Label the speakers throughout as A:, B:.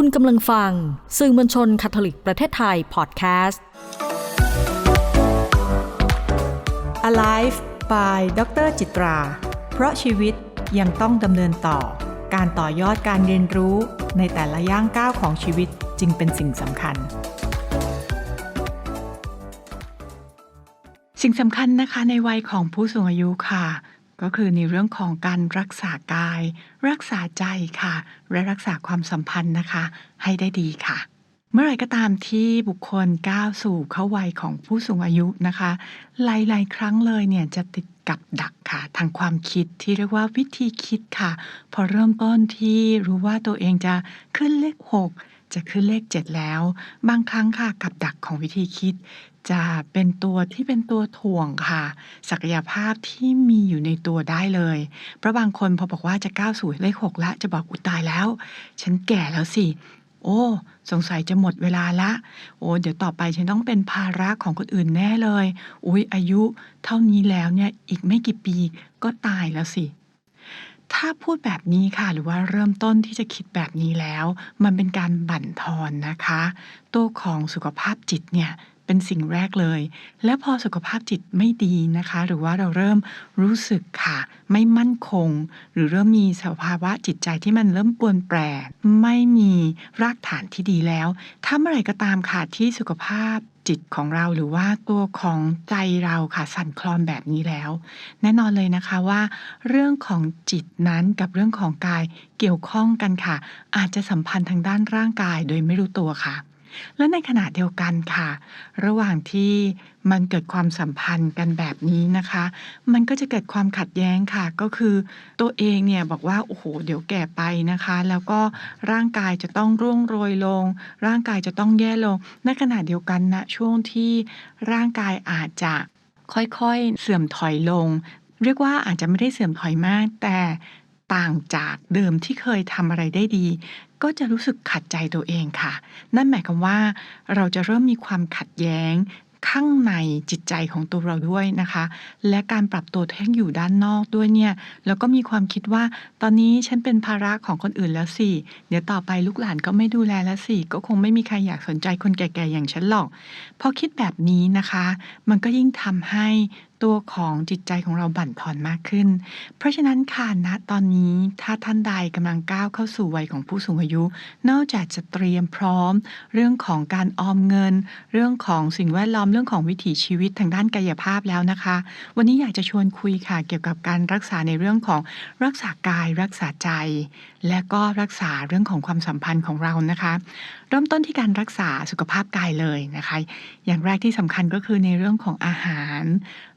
A: คุณกำลังฟัง สื่อมวลชนคาทอลิกประเทศไทยพอดแคสต์
B: Alive by ดรจิตรา เพราะชีวิตยังต้องดำเนินต่อ การต่อยอดการเรียนรู้ในแต่ละย่างก้าวของชีวิตจึงเป็นสิ่งสำคัญ สิ่งสำคัญนะคะในวัยของผู้สูงอายุค่ะ ก็คือในเรื่องของการรักษากาย รักษาใจค่ะ และรักษาความสัมพันธ์นะคะ ให้ได้ดีค่ะ เมื่อไรก็ตามที่บุคคลก้าวสู่เข้าวัยของผู้สูงอายุนะคะ หลาย ๆ ครั้งเลยเนี่ยจะติดกับดักค่ะ ทางความคิดที่เรียกว่าวิธีคิดค่ะ พอเริ่มต้นที่รู้ว่าตัวเองจะขึ้นเลข 6 จะขึ้นเลข 7 แล้ว บางครั้งค่ะกับดักของวิธีคิด จะเป็นตัวที่เป็นตัวถ่วงค่ะ ศักยภาพที่มีอยู่ในตัวได้เลย เพราะบางคนพอบอกว่าจะก้าวสู่เลข6แล้วจะบอกอุยตายแล้ว ฉันแก่แล้วสิ โอ้ สงสัยจะหมดเวลาละ โอ้เดี๋ยวต่อไปฉันต้องเป็นภาระของคนอื่นแน่เลย อุ๊ยอายุเท่านี้แล้วเนี่ยอีกไม่กี่ปีก็ตายแล้วสิถ้าพูดแบบนี้ค่ะหรือว่าเริ่มต้นที่จะคิดแบบนี้แล้ว มันเป็นการบั่นทอนนะคะ ตัวของสุขภาพจิตเนี่ย เป็นสิ่งแรกเลย และพอสุขภาพจิตไม่ดีนะคะ หรือว่าเราเริ่มรู้สึกค่ะ ไม่มั่นคง หรือเริ่มมีสภาวะจิตใจที่มันเริ่มปวนแปรไม่มีรากฐานที่ดีแล้วถ้าเมื่อไหร่ก็ตามค่ะที่สุขภาพจิตของเราหรือว่าตัวของใจเราค่ะสั่นคลอนแบบนี้แล้ว แน่นอนเลยนะคะว่า เรื่องของจิตนั้นกับเรื่องของกายเกี่ยวข้องกันค่ะ อาจจะสัมพันธ์ทางด้านร่างกายโดยไม่รู้ตัวค่ะ และในขณะเดียวกันค่ะ ระหว่างที่มันเกิดความสัมพันธ์กันแบบนี้นะคะ มันก็จะเกิดความขัดแย้งค่ะ ก็คือตัวเองเนี่ยบอกว่าโอ้โหเดี๋ยวแก่ไปนะคะ แล้วก็ร่างกายจะต้องร่วงโรยลง ร่างกายจะต้องแย่ลง ในขณะเดียวกันนะช่วงที่ร่างกายอาจจะค่อยๆเสื่อมถอยลง เรียกว่าอาจจะไม่ได้เสื่อมถอยมากแต่ต่างจากเดิมที่เคยทำอะไรได้ดี ก็จะรู้สึกขัดใจตัวเองค่ะ นั่นหมายความว่าเราจะเริ่มมีความขัดแย้งข้างในจิตใจของตัวเราด้วยนะคะ และการปรับตัวแท่งอยู่ด้านนอกด้วยเนี่ย แล้วก็มีความคิดว่า ตอนนี้ฉันเป็นภาระของคนอื่นแล้วสิ เดี๋ยวต่อไปลูกหลานก็ไม่ดูแลแล้วสิ ก็คงไม่มีใครอยากสนใจคนแก่ๆอย่างฉันหรอก พอคิดแบบนี้นะคะ มันก็ยิ่งทำให้ ตัวของจิตใจของเราบั่นทอนมากขึ้น เพราะฉะนั้นค่ะณตอนนี้ถ้าท่านใดกำลังก้าวเข้าสู่วัยของผู้สูงอายุ นอกจากจะเตรียมพร้อม เรื่องของการออมเงิน เรื่องของสิ่งแวดล้อมเรื่องของวิถีชีวิตทางด้านกายภาพแล้วนะคะ วันนี้อยากจะชวนคุยค่ะ เกี่ยวกับการรักษาในเรื่องของรักษากายรักษาใจ และก็รักษาเรื่องของความสัมพันธ์ของเรานะคะ เริ่มต้นที่การรักษาสุขภาพกายเลยนะคะ อย่างแรกที่สำคัญก็คือในเรื่องของอาหาร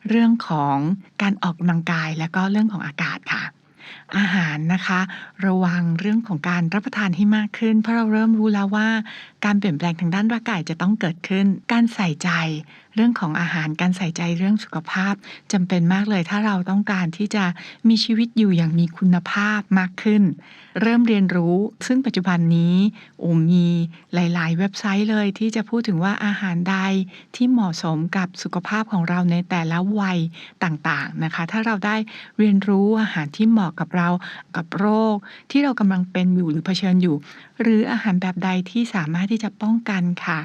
B: เรื่องของการออกกำลังกายและก็เรื่องของอากาศค่ะ อาหารนะคะ ระวังเรื่องของการรับประทานให้มากขึ้น เพราะเราเริ่มรู้แล้วว่า การเปลี่ยนแปลงทางด้านร่างกายจะต้องเกิดขึ้น การใส่ใจ รื่องของอาหารการใส่ใจเรื่องสุขภาพจำเป็นมากเลย ถ้าเราต้องการที่จะมีชีวิตอยู่อย่างมีคุณภาพมากขึ้น เริ่มเรียนรู้ ซึ่งปัจจุบันนี้โอมีหลาย ๆ เว็บไซต์เลยที่จะพูดถึงว่าอาหารใดที่เหมาะสมกับสุขภาพของเราในแต่ละวัยต่าง ๆ นะคะ ถ้าเราได้เรียนรู้อาหารที่เหมาะกับเรากับโรค ที่เรากำลังเป็นอยู่หรือเผชิญอยู่ หรืออาหารแบบใดที่สามารถที่จะป้องกันค่ะ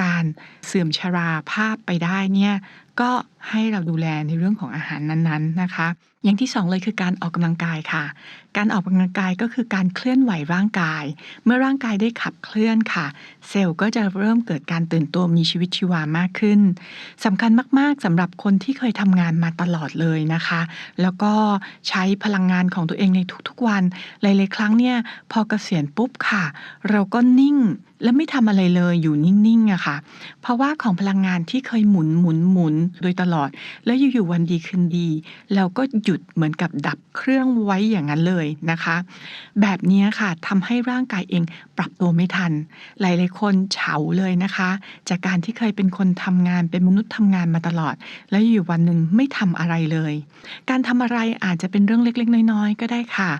B: การเสื่อมชราภาพไปไปได้เนี่ยก็ให้เราดูแลในเรื่องของอาหารนั้นๆนะคะ อย่างที่สองเลยคือการออกกำลังกายค่ะ การออกกำลังกายก็คือการเคลื่อนไหวร่างกาย เมื่อร่างกายได้ขับเคลื่อนค่ะ เซลล์ก็จะเริ่มเกิดการตื่นตัวมีชีวิตชีวามากขึ้นสำคัญมากๆสำหรับคนที่เคยทำงานมาตลอดเลยนะคะ แล้วก็ใช้พลังงานของตัวเองในทุกๆวันหลายๆครั้งเนี่ยพอเกษียณปุ๊บค่ะ เราก็นิ่งและไม่ทำอะไรเลยอยู่นิ่งๆอะค่ะ เพราะว่าของพลังงานที่เคยหมุนหมุนหมุนโดยตลอด แล้วอยู่ๆวันดีคืนดี เราก็หยุดเหมือนกับดับเครื่องไว้อย่างนั้นเลยนะคะ แบบนี้ค่ะทำให้ร่างกายเอง รับตัวไม่ทัน หลายๆคนเฉาเลยนะคะ จากการที่เคยเป็นคนทำงานเป็นมนุษย์ทำงานมาตลอด แล้วอยู่วันหนึ่งไม่ทำอะไรเลย การทำอะไรอาจจะเป็นเรื่องเล็กๆ น้อยๆ ก็ได้ค่ะ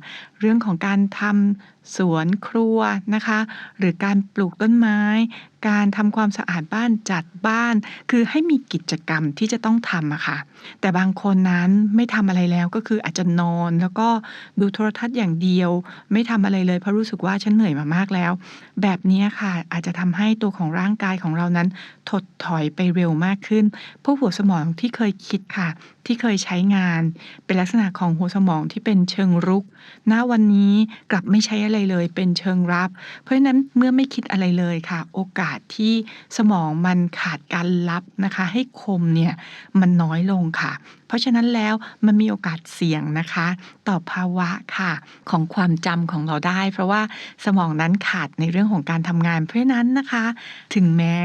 B: เรื่องของการทำสวนครัวนะคะ หรือการปลูกต้นไม้ การทำความสะอาดบ้านจัดบ้าน คือให้มีกิจกรรมที่จะต้องทำอะค่ะ แต่บางคนนั้นไม่ทำอะไรแล้วก็คืออาจจะนอนแล้วก็ดูโทรทัศน์อย่างเดียว ไม่ทำอะไรเลยเพราะรู้สึกว่าฉันเหนื่อยมามากแล้วแบบนี้ค่ะอาจจะทำให้ตัวของร่างกายของเรานั้น ถดถอยไปเร็วมากขึ้น พวกหัวสมองที่เคยคิดค่ะ ที่เคยใช้งาน เป็นลักษณะของหัวสมองที่เป็นเชิงรุก ณ วันนี้กลับไม่ใช้อะไรเลย เป็นเชิงรับ เพราะฉะนั้นเมื่อไม่คิดอะไรเลยค่ะ โอกาสที่สมองมันขาดการรับนะคะ ให้คมเนี่ยมันน้อยลงค่ะ เพราะฉะนั้นแล้วมันมีโอกาสเสี่ยงนะคะ ต่อภาวะค่ะของความจำของเราได้ เพราะว่าสมองนั้นขาดในเรื่องของการทำงาน เพราะนั้นนะคะ ถึงแม้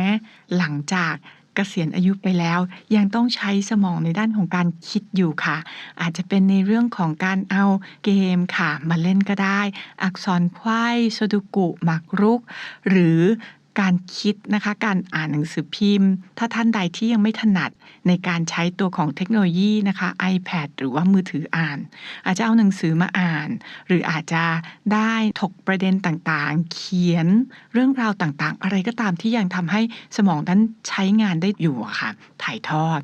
B: หลังจากเกษียณอายุไปแล้วยังต้องใช้สมองในด้านของการคิดอยู่ค่ะ อาจจะเป็นในเรื่องของการเอาเกมค่ะ มาเล่นก็ได้ อักษรไขว้สดุกุหมากรุก หรือ การคิดนะคะการอ่านหนังสือพิมพ์ ถ้าท่านใดที่ยังไม่ถนัดในการใช้ตัวของเทคโนโลยีนะคะ iPad หรือว่ามือถืออ่าน อาจจะเอาหนังสือมาอ่าน หรืออาจจะได้ถกประเด็นต่างๆ เขียนเรื่องราวต่างๆ อะไรก็ตามที่ยังทำให้สมองนั้นใช้งานได้อยู่ค่ะ ถ่ายทอด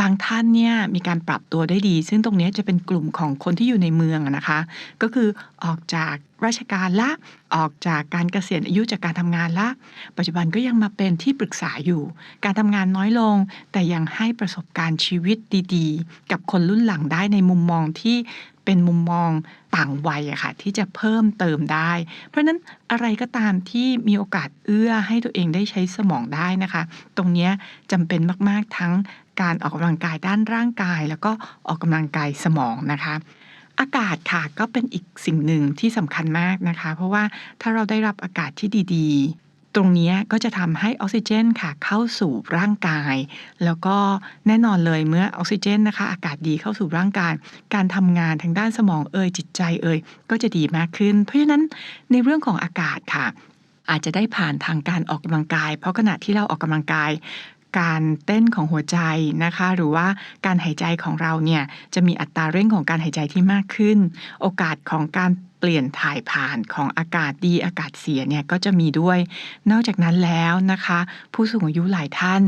B: บางท่านเนี่ยมีการปรับตัวได้ดี ซึ่งตรงนี้จะเป็นกลุ่มของคนที่อยู่ในเมืองนะคะ ก็คือออกจาก ราชการละ ออกจากการเกษียณอายุจากการทำงานละ ปัจจุบันก็ยังมาเป็นที่ปรึกษาอยู่ การทำงานน้อยลง แต่ยังให้ประสบการณ์ชีวิตดีๆ กับคนรุ่นหลังได้ในมุมมองที่เป็นมุมมองต่างวัยอะค่ะที่จะเพิ่มเติมได้ เพราะฉะนั้นอะไรก็ตามที่มีโอกาสเอื้อให้ตัวเองได้ใช้สมองได้นะคะ ตรงนี้จำเป็นมากๆทั้งการออกกำลังกายด้านร่างกาย แล้วก็ออกกำลังกายสมองนะคะ อากาศค่ะก็เป็นอีกสิ่งหนึ่งที่สำคัญมากนะคะ เพราะว่าถ้าเราได้รับอากาศที่ดีๆ ตรงนี้ก็จะทำให้ออกซิเจนค่ะเข้าสู่ร่างกาย แล้วก็แน่นอนเลยเมื่อออกซิเจนนะคะ อากาศดีเข้าสู่ร่างกาย การทำงานทางด้านสมองเอ่ยจิตใจเอ่ยก็จะดีมากขึ้น เพราะฉะนั้นในเรื่องของอากาศค่ะอาจจะได้ผ่านทางการออกกำลังกาย เพราะขณะที่เราออกกำลังกาย การเต้นของหัวใจนะคะ หรือว่าการหายใจของเราเนี่ยจะมีอัตราเร่งของการหายใจที่มากขึ้น โอกาสของการเปลี่ยนถ่ายผ่านของอากาศดีอากาศเสียเนี่ยก็จะมีด้วย นอกจากนั้นแล้วนะคะ ผู้สูงอายุหลายท่าน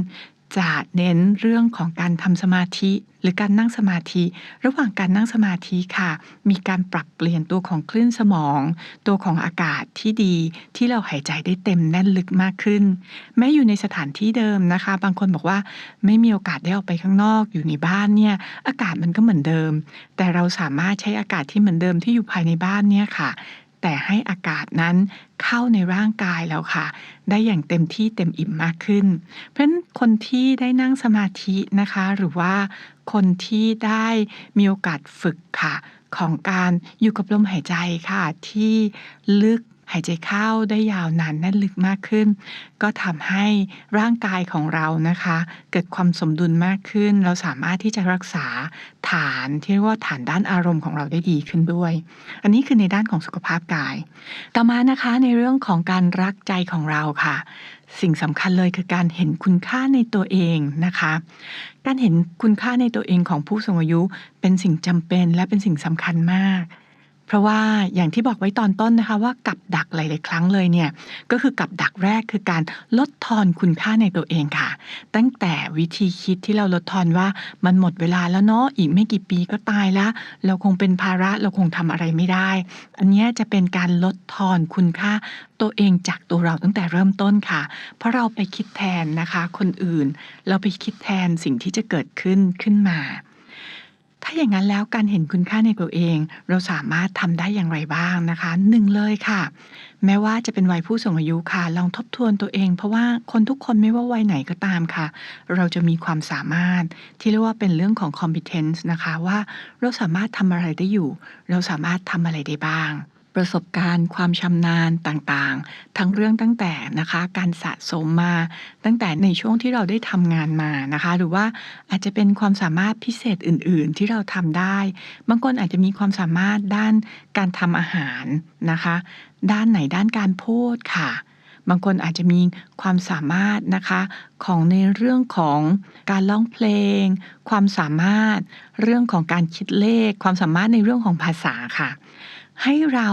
B: จะเน้นเรื่องของการทำสมาธิ หรือการนั่งสมาธิ ระหว่างการนั่งสมาธิค่ะ มีการปรับเปลี่ยนตัวของคลื่นสมอง ตัวของอากาศที่ดีที่เราหายใจได้เต็มแน่นลึกมากขึ้น แม้อยู่ในสถานที่เดิมนะคะ บางคนบอกว่าไม่มีโอกาสได้ออกไปข้างนอกอยู่ในบ้านเนี่ยอากาศมันก็เหมือนเดิม แต่เราสามารถใช้อากาศที่เหมือนเดิมที่อยู่ภายในบ้านเนี่ยค่ะ แต่ให้อากาศนั้นเข้าในร่างกายแล้วค่ะ ได้อย่างเต็มที่เต็มอิ่มมากขึ้น เพราะฉะนั้นคนที่ได้นั่งสมาธินะคะ หรือว่าคนที่ได้มีโอกาสฝึกค่ะ ของการอยู่กับลมหายใจค่ะ ที่ลึก หายใจเข้าได้ยาวนานแน่นลึกมากขึ้น ก็ทำให้ร่างกายของเรานะคะ เกิดความสมดุลมากขึ้น เราสามารถที่จะรักษาฐานที่เรียกว่าฐานด้านอารมณ์ของเราได้ดีขึ้นด้วย อันนี้คือในด้านของสุขภาพกาย ต่อมานะคะในเรื่องของการรักใจของเราค่ะ สิ่งสำคัญเลยคือการเห็นคุณค่าในตัวเองนะคะการเห็นคุณค่าในตัวเองของผู้สูงอายุเป็นสิ่งจำเป็นและเป็นสิ่งสำคัญมาก เพราะว่าอย่างที่บอกไว้ตอนต้นนะคะว่ากับดักหลาย ๆ ครั้งเลยเนี่ยก็คือกับดักแรกคือการลดทอนคุณค่าในตัวเองค่ะ ตั้งแต่วิธีคิดที่เราลดทอนว่ามันหมดเวลาแล้วเนาะอีกไม่กี่ปีก็ตายล้วเราคงเป็นภาระเราคงทำอะไรไม่ได้ อันนี้จะเป็นการลดทอนคุณค่าตัวเองจากตัวเราตั้งแต่เริ่มต้นค่ะ เพราะเราไปคิดแทนนะคะ คนอื่น เราไปคิดแทนสิ่งที่จะเกิดขึ้นขึ้นมา ถ้าอย่างนั้นแล้วการเห็นคุณค่าในตัวเอง เราสามารถทำได้อย่างไรบ้างนะคะหนึ่งเลยค่ะ แม้ว่าจะเป็นวัยผู้สูงอายุค่ะ ลองทบทวนตัวเอง เพราะว่าคนทุกคนไม่ว่าวัยไหนก็ตามค่ะ เราจะมีความสามารถที่เรียกว่าเป็นเรื่องของ competence นะคะว่าเราสามารถทำอะไรได้อยู่ เราสามารถทำอะไรได้บ้าง ประสบการณ์ความชำนาญต่างๆ ทั้งเรื่องตั้งแต่นะคะ การสะสมมาตั้งแต่ในช่วงที่เราได้ทำงานมานะคะ หรือว่าอาจจะเป็นความสามารถพิเศษอื่น ๆ ที่เราทำได้ บางคนอาจจะมีความสามารถด้านการทำอาหารนะคะ ด้านไหนด้านการพูดค่ะบางคนอาจจะมีความสามารถนะคะของในเรื่องของการร้องเพลง ความสามารถเรื่องของการคิดเลข ความสามารถในเรื่องของภาษาค่ะ ให้เรา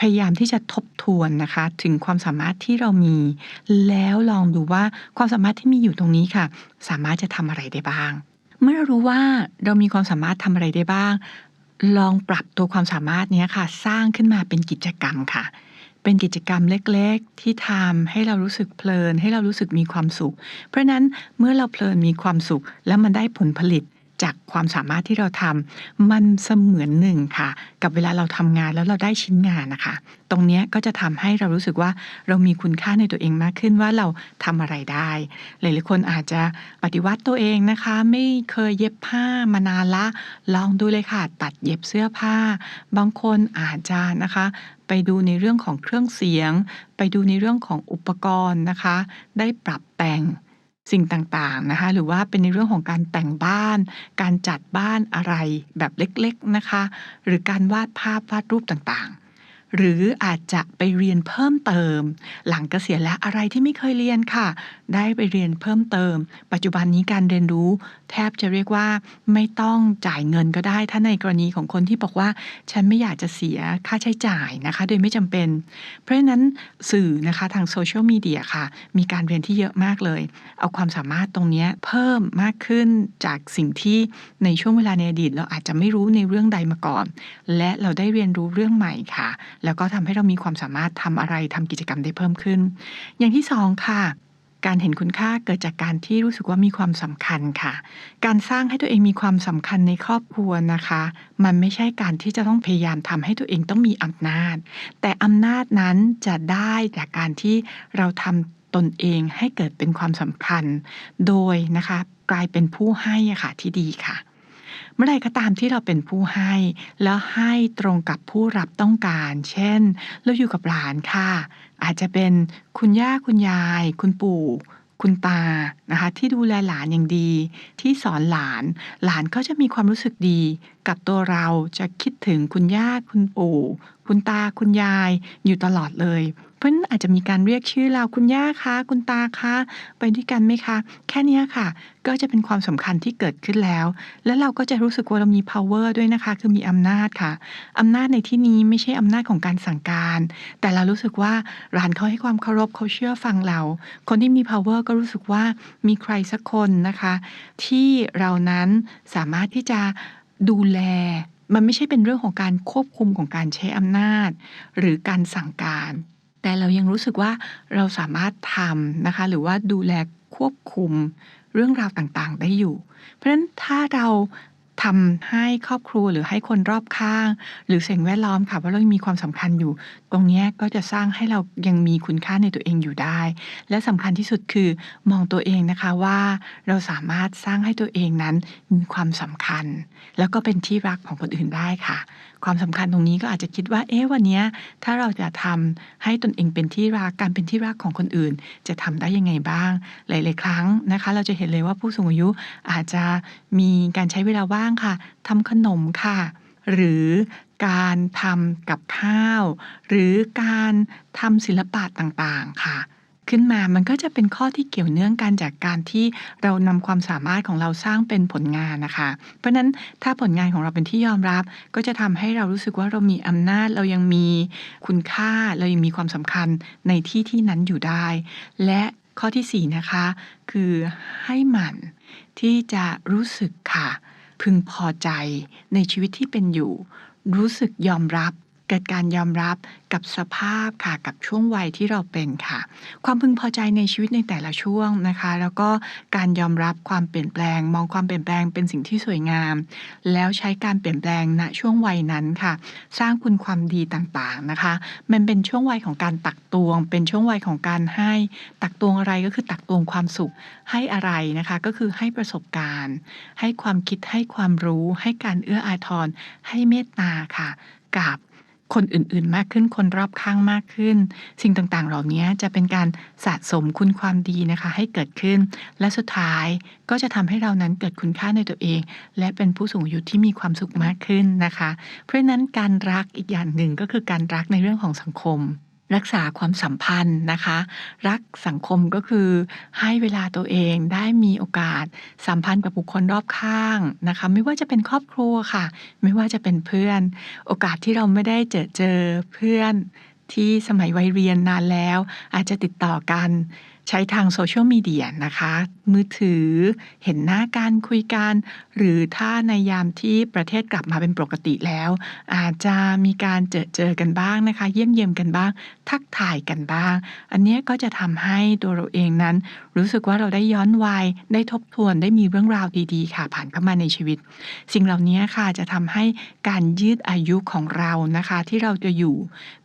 B: พยายามที่จะทบทวนนะคะ ถึงความสามารถที่เรามี แล้วลองดูว่าความสามารถที่มีอยู่ตรงนี้ค่ะ สามารถจะทำอะไรได้บ้าง เมื่อเรารู้ว่าเรามีความสามารถทำอะไรได้บ้าง ลองปรับตัวความสามารถนี้ค่ะ สร้างขึ้นมาเป็นกิจกรรมค่ะ เป็นกิจกรรมเล็กๆ ที่ทำให้เรารู้สึกเพลิน ให้เรารู้สึกมีความสุข เพราะนั้นเมื่อเราเพลินมีความสุข แล้วมันได้ผลผลิต จากความสามารถที่เราทำมันเสมือนหนึ่งค่ะ กับเวลาเราทำงานแล้วเราได้ชิ้นงานนะคะ ตรงนี้ก็จะทำให้เรารู้สึกว่าเรามีคุณค่าในตัวเองมากขึ้นว่าเราทำอะไรได้ หลายๆคนอาจจะปฏิวัติตัวเองนะคะ ไม่เคยเย็บผ้ามานานละ ลองดูเลยค่ะ ตัดเย็บเสื้อผ้า บางคนอาจจะนะคะไปดูในเรื่องของเครื่องเสียง ไปดูในเรื่องของอุปกรณ์นะคะ ได้ปรับแต่ง สิ่งต่างๆนะคะหรือว่าเป็นในเรื่องของการแต่งบ้าน การจัดบ้านอะไรแบบเล็กๆนะคะ หรือการวาดภาพวาดรูปต่างๆ หรืออาจจะไปเรียนเพิ่มเติม หลังเกษียณแล้วอะไรที่ไม่เคยเรียนค่ะ ได้ไปเรียนเพิ่มเติม ปัจจุบันนี้การเรียนรู้ แทบจะเรียกว่าไม่ต้องจ่ายเงินก็ได้ ถ้าในกรณีของคนที่บอกว่า ฉันไม่อยากจะเสียค่าใช้จ่ายนะคะ โดยไม่จำเป็น เพราะฉะนั้นสื่อนะคะทางโซเชียลมีเดียค่ะ มีการเรียนที่เยอะมากเลย เอาความสามารถตรงนี้เพิ่มมากขึ้นจากสิ่งที่ในช่วงเวลาในอดีตเราอาจจะไม่รู้ในเรื่องใดมาก่อน และเราได้เรียนรู้เรื่องใหม่ค่ะแล้วก็ทำให้เรามีความสามารถทำอะไรทำกิจกรรมได้เพิ่มขึ้น อย่างที่สองค่ะการเห็นคุณค่าเกิดจากการที่รู้สึกว่ามีความสำคัญค่ะ การสร้างให้ตัวเองมีความสำคัญในครอบครัวนะคะ มันไม่ใช่การที่จะต้องพยายามทำให้ตัวเองต้องมีอำนาจ แต่อำนาจนั้นจะได้จากการที่เราทำตนเองให้เกิดเป็นความสำคัญ โดยนะคะกลายเป็นผู้ให้ค่ะที่ดีค่ะ เมื่อไรก็ตามที่เราเป็นผู้ให้ แล้วให้ตรงกับผู้รับต้องการ เช่น เราอยู่กับหลานค่ะ อาจจะเป็นคุณย่าคุณยาย คุณปู่คุณตานะคะที่ดูแลหลานอย่างดี ที่สอนหลาน หลานก็จะมีความรู้สึกดี กับตัวเราจะคิดถึงคุณย่าคุณปู่ คุณตาคุณยายอยู่ตลอดเลย เพราะนั้นอาจจะมีการเรียกชื่อเราคุณย่าคะคุณตาคะไปด้วยกันไหมคะ แค่นี้ค่ะ ก็จะเป็นความสำคัญที่เกิดขึ้นแล้ว แล้วเราก็จะรู้สึกว่าเรามี power ด้วยนะคะ คือมีอำนาจค่ะอำนาจในที่นี้ไม่ใช่อำนาจของการสั่งการ แต่เรารู้สึกว่าร้านเขาให้ความเคารพเขาเชื่อฟังเรา คนที่มี power ก็รู้สึกว่ามีใครสักคนนะคะ ที่เรานั้นสามารถที่จะดูแลมันไม่ใช่เป็นเรื่องของการควบคุมของการใช้อำนาจ หรือการสั่งการ แต่เรายังรู้สึกว่าเราสามารถทำนะคะ หรือว่าดูแลควบคุมเรื่องราวต่างๆ ได้อยู่ เพราะฉะนั้นถ้าเราทำให้ครอบครัวหรือให้คนรอบข้าง หรือสิ่งแวดล้อมค่ะว่าเรายังมีความสำคัญอยู่ ตรงนี้ก็จะสร้างให้เรายังมีคุณค่าในตัวเองอยู่ได้ และสำคัญที่สุดคือมองตัวเองนะคะว่าเราสามารถสร้างให้ตัวเองนั้นมีความสำคัญ แล้วก็เป็นที่รักของคนอื่นได้ค่ะความสำคัญตรงนี้ก็อาจจะคิดว่า เอ๊ะวันนี้ถ้าเราจะทำให้ตนเองเป็นที่รักการเป็นที่รักของคนอื่น จะทำได้ยังไงบ้าง หลาย ๆ ครั้งนะคะ เราจะเห็นเลยว่าผู้สูงอายุอาจจะมีการใช้เวลาว่างค่ะทำขนมค่ะ หรือการทำกับข้าว หรือการทำศิลปะต่าง ๆ ค่ะ ขึ้นมา มันก็จะเป็นข้อที่เกี่ยวเนื่องกันจากการที่เรานำความสามารถของเราสร้างเป็นผลงานนะคะ เพราะฉะนั้นถ้าผลงานของเราเป็นที่ยอมรับ ก็จะทำให้เรารู้สึกว่าเรามีอำนาจ เรายังมีคุณค่า เรายังมีความสำคัญในที่ที่นั้นอยู่ได้ และข้อที่ 4 นะคะ คือให้หมั่นที่จะรู้สึกค่ะ พึงพอใจในชีวิตที่เป็นอยู่ รู้สึกยอมรับ เกิดการยอมรับกับสภาพค่ะกับช่วงวัยที่เราเป็นค่ะ ความพึงพอใจในชีวิตในแต่ละช่วงนะคะ แล้วก็การยอมรับความเปลี่ยนแปลง มองความเปลี่ยนแปลงเป็นสิ่งที่สวยงาม แล้วใช้การเปลี่ยนแปลงณช่วงวัยนั้นค่ะ สร้างคุณความดีต่างๆนะคะ มันเป็นช่วงวัยของการตักตวง เป็นช่วงวัยของการให้ ตักตวงอะไรก็คือตักตวงความสุขให้อะไรนะคะ ก็คือให้ประสบการณ์ ให้ความคิดให้ความรู้ ให้การเอื้ออาทรให้เมตตาค่ะกับ คนอื่นๆ มากขึ้นคนรอบข้างมากขึ้น สิ่งต่างๆ เหล่านี้จะเป็นการสะสมคุณความดีนะคะ ให้เกิดขึ้น และสุดท้ายก็จะทำให้เรานั้นเกิดคุณค่าในตัวเอง และเป็นผู้สูงอายุที่มีความสุขมากขึ้นนะคะ เพราะฉะนั้นการรักอีกอย่างหนึ่งก็คือการรักในเรื่องของสังคม รักษาความสัมพันธ์นะคะ รักสังคมก็คือให้เวลาตัวเองได้มีโอกาสสัมพันธ์กับบุคคลรอบข้างนะคะ ไม่ว่าจะเป็นครอบครัวค่ะ ไม่ว่าจะเป็นเพื่อน โอกาสที่เราไม่ได้เจอเจอเพื่อนที่สมัยวัยเรียนนานแล้ว อาจจะติดต่อกัน ใช้ทางโซเชียลมีเดียนะคะ มือถือเห็นหน้าการคุยกัน หรือถ้าในยามที่ประเทศกลับมาเป็นปกติแล้ว อาจจะมีการเจอเจอกันบ้างนะคะ เยี่ยมเยียมกันบ้าง ทักทายกันบ้าง อันนี้ก็จะทำให้ตัวเราเองนั้น รู้สึกว่าเราได้ย้อนวัยได้ทบทวนได้มีเรื่องราวดีๆ ค่ะผ่านเข้ามาในชีวิต สิ่งเหล่านี้ค่ะจะทำให้การยืดอายุของเรานะคะ ที่เราจะอยู่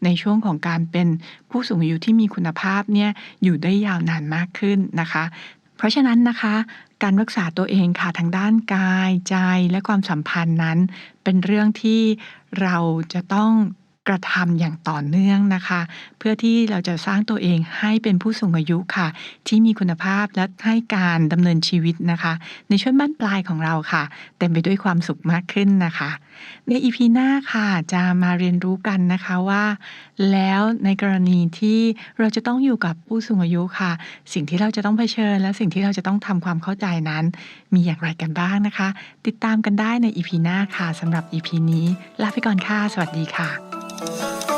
B: ในช่วงของการเป็นผู้สูงอายุที่มีคุณภาพเนี่ยอยู่ได้ยาวนานมากขึ้นนะคะ เพราะฉะนั้นนะคะการรักษาตัวเองค่ะทางด้านกายใจและความสัมพันธ์นั้น เป็นเรื่องที่เราจะต้อง กระทำอย่างต่อเนื่องนะคะ เพื่อที่เราจะสร้างตัวเองให้เป็นผู้สูงอายุค่ะ ที่มีคุณภาพและให้การดำเนินชีวิตนะคะ ในช่วงบ้านปลายของเราค่ะ เต็มไปด้วยความสุขมากขึ้นนะคะ ในอีพีหน้าค่ะจะมาเรียนรู้กันนะคะว่า แล้วในกรณีที่เราจะต้องอยู่กับผู้สูงอายุค่ะ สิ่งที่เราจะต้องเผชิญ และสิ่งที่เราจะต้องทำความเข้าใจนั้น มีอย่างไรกันบ้างนะคะ ติดตามกันได้ในอีพีหน้าค่ะสำหรับอีพีนี้ลาไปก่อนค่ะ สวัสดีค่ะ Bye.